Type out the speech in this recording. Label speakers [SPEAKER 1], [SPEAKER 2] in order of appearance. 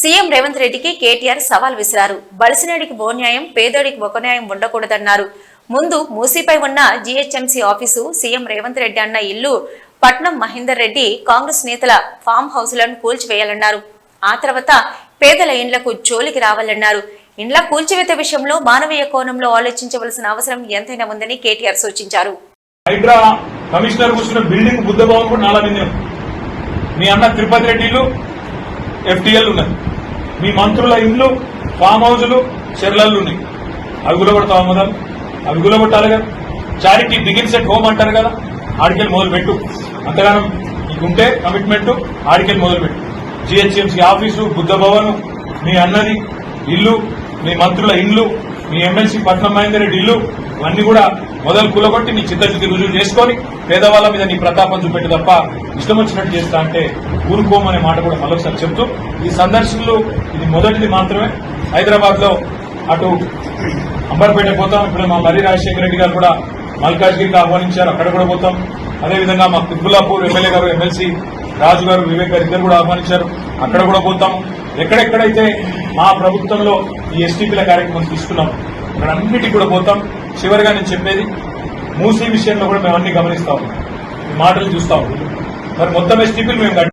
[SPEAKER 1] CM Revanth రెడ్డికి కేటీఆర్ సవాల్ విసిరారు. బలిసినేడికి ఓ న్యాయం పేదోడికి ఒక న్యాయం ఉండకూడదన్నారు. ముందు మూసీపై ఉన్న GHMC office CM Revanth Reddy అన్న ఇల్లు పట్నం మహేందర్ రెడ్డి కాంగ్రెస్ నేతల ఫామ్ హౌస్లను కూల్చివేయాలన్నారు. ఆ తర్వాత పేదల ఇండ్లకు జోలికి రావాలన్నారు. ఇండ్ల కూల్చివేత విషయంలో మానవీయ కోణంలో ఆలోచించవలసిన అవసరం ఎంతైనా ఉందని కేటీఆర్ సూచించారు.
[SPEAKER 2] హైడ్రా కమిషనర్ కూర్చున్న బిల్డింగ్ బుద్ధ భవన్ కూడా మీ అన్న తిరుపతి రెడ్డిలు ఎఫ్టీఎల్ ఉన్నది మీ మంత్రుల ఇండ్లు ఫామ్ హౌజులు చెర్లలు ఉన్నాయి. అవి గులబడతావు మొదలు? అవి గులగొట్టాలి కదా. చారిటీ బిగిన్స్ ఎట్ హోమ్ అంటారు కదా. ఆడికెళ్ళి మొదలు పెట్టు అంతగానం నీకుంటే కమిట్మెంట్ ఆడికెళ్ళి మొదలు పెట్టు జిహెచ్ఎంసీ ఆఫీసు బుద్ధ భవన్ మీ అన్నది ఇల్లు మీ మంత్రుల ఇండ్లు మీ ఎమ్మెల్సీ పట్నం మహేందర్ రెడ్డి ఇల్లు అన్ని కూడా మొదలు కూలగొట్టి నీ చిత్తశుద్ధి రుజువు చేసుకొని పేదవాళ్ళ మీద నీ ప్రతాపం చూపెట్టి తప్ప ఇష్టం వచ్చినట్టు చేస్తా అంటే ఊరుకోమనే మాట కూడా మరొకసారి చెప్తూ ఈ సందర్శనలు ఇది మొదటిది మాత్రమే. హైదరాబాద్లో అటు అంబర్పేట పోతాం ఇప్పుడు మా మర్రి రాజశేఖర రెడ్డి గారు కూడా మల్కాజ్గిరికి ఆహ్వానించారు అక్కడ కూడా పోతాం. అదేవిధంగా మా తిబ్బులాపూర్ ఎమ్మెల్యే గారు ఎమ్మెల్సీ రాజు గారు వివేక్ గారు ఇద్దరు కూడా ఆహ్వానించారు. అక్కడ కూడా పోతాం. ఎక్కడెక్కడైతే మా ప్రభుత్వంలో ఈ ఎస్టీపీల కార్యక్రమం తీసుకున్నాం అక్కడ అన్నిటికీ కూడా పోతాం. చివరిగా నేను చెప్పేది మూసీ విషయంలో కూడా మేము అన్ని గమనిస్తాం. మాటలు చూస్తాం. మరి మొత్తం ఎస్టీపీలు మేము